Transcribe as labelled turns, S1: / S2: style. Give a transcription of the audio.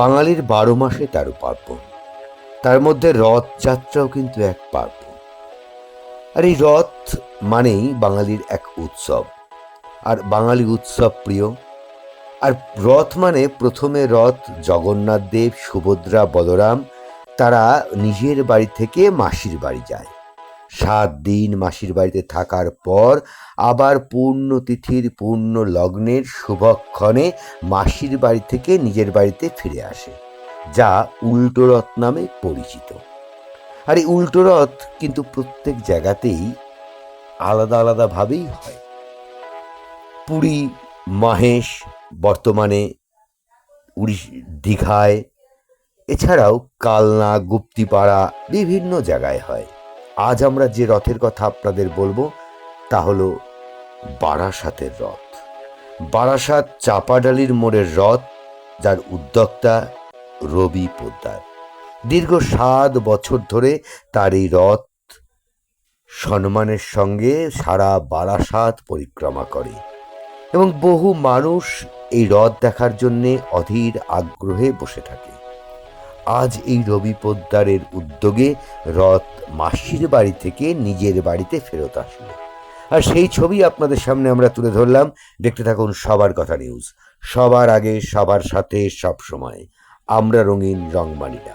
S1: বাঙালির বারো মাসে তেরো পার্বণ তার মধ্যে রথযাত্রাও কিন্তু এক পার্বণ আর এই রথ মানেই বাঙালির এক উৎসব আর বাঙালি উৎসব প্রিয় আর রথ মানে প্রথমে রথ জগন্নাথ দেব সুভদ্রা বলরাম তারা নিজের বাড়ি থেকে মাসির বাড়ি যায় সাত দিন মাসির বাড়িতে থাকার পর আবার পূর্ণ তিথির পূর্ণ লগ্নের শুভক্ষণে মাসির বাড়ি থেকে নিজের বাড়িতে ফিরে আসে যা উল্টোরথ নামে পরিচিত আর এই উল্টোরথ কিন্তু প্রত্যেক জায়গাতেই আলাদা আলাদাভাবেই হয় পুরী মহেশ বর্তমানে উড়িষ দীঘায় এছাড়াও কালনা গুপ্তিপাড়া বিভিন্ন জায়গায় হয় আজ আমরা যে রথের কথা আপনাদের বলবো তা হল বারাসাতের রথ বারাসাত চাপাডালির মোড়ের রথ যার উদ্যোক্তা রবি পোদ্দার দীর্ঘ সাত বছর ধরে তার এই রথ সম্মানের সঙ্গে সারা বারাসাত পরিক্রমা করে এবং বহু মানুষ এই রথ দেখার জন্যে অধীর আগ্রহে বসে থাকে আজ এই রবি পোদ্দারের উদ্যোগে রথ মাসির বাড়ি থেকে নিজের বাড়িতে ফেরত আসলো আর সেই ছবি আপনাদের সামনে আমরা তুলে ধরলাম দেখতে থাকুন সবার কথা নিউজ সবার আগে সবার সাথে সব সময় আমরা রঙিন রংবাণীরা